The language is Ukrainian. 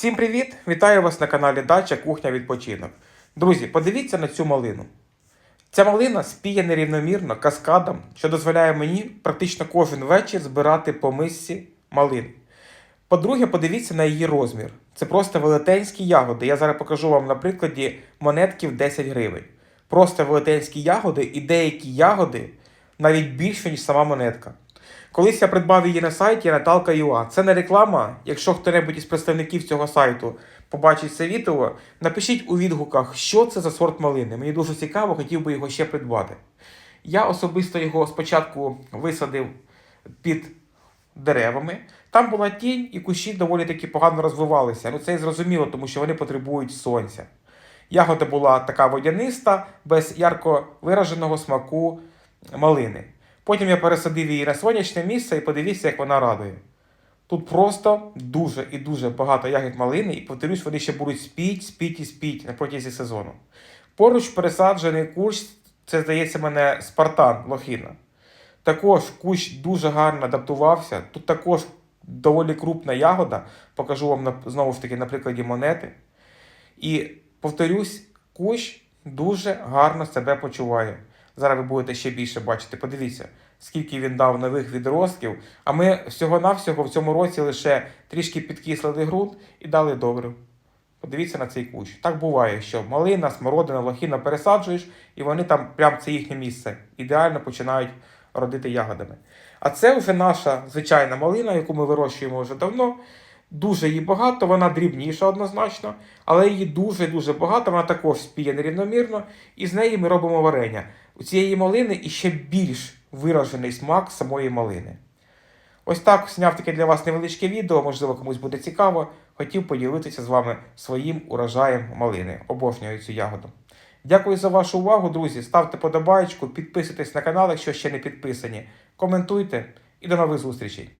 Всім привіт! Вітаю вас на каналі Дача Кухня Відпочинок. Друзі, подивіться на цю малину. Ця малина спіє нерівномірно каскадом, що дозволяє мені практично кожен вечір збирати по мисці малини. По-друге, подивіться на її розмір. Це просто велетенські ягоди. Я зараз покажу вам на прикладі монетків 10 гривень. Просто велетенські ягоди і деякі ягоди навіть більше, ніж сама монетка. Колись я придбав її на сайті Наталка.ua. Це не реклама. Якщо хто-небудь із представників цього сайту побачить це відео, напишіть у відгуках, що це за сорт малини. Мені дуже цікаво, хотів би його ще придбати. Я особисто його спочатку висадив під деревами. Там була тінь, і кущі доволі таки погано розвивалися. Ну це і зрозуміло, тому що вони потребують сонця. Ягода була така водяниста, без ярко вираженого смаку малини. Потім я пересадив її на сонячне місце і подивіться, як вона радує. Тут просто дуже і дуже багато ягід малини, і повторюсь, вони ще будуть спіть, спіть і спіть на протязі сезону. Поруч пересаджений кущ, це здається мене Спартан Лохіна. Також кущ дуже гарно адаптувався. Тут також доволі крупна ягода. Покажу вам знову ж таки на прикладі монети. І повторюсь, кущ дуже гарно себе почуває. Зараз ви будете ще більше бачити. Подивіться, скільки він дав нових відростків. А ми всього-навсього в цьому році лише трішки підкислили ґрунт і дали добрив. Подивіться на цей кущ. Так буває, що малина, смородина, лохіна пересаджуєш, і вони там, прям це їхнє місце, ідеально починають родити ягодами. А це вже наша звичайна малина, яку ми вирощуємо вже давно. Дуже її багато, вона дрібніша однозначно, але її дуже-дуже багато, вона також спіє нерівномірно, і з неї ми робимо варення. У цієї малини іще більш виражений смак самої малини. Ось так зняв таке для вас невеличке відео, можливо, комусь буде цікаво. Хотів поділитися з вами своїм урожаєм малини. Обожнюю цю ягоду. Дякую за вашу увагу, друзі. Ставте подобаєчку, підписуйтесь на канал, якщо ще не підписані. Коментуйте і до нових зустрічей.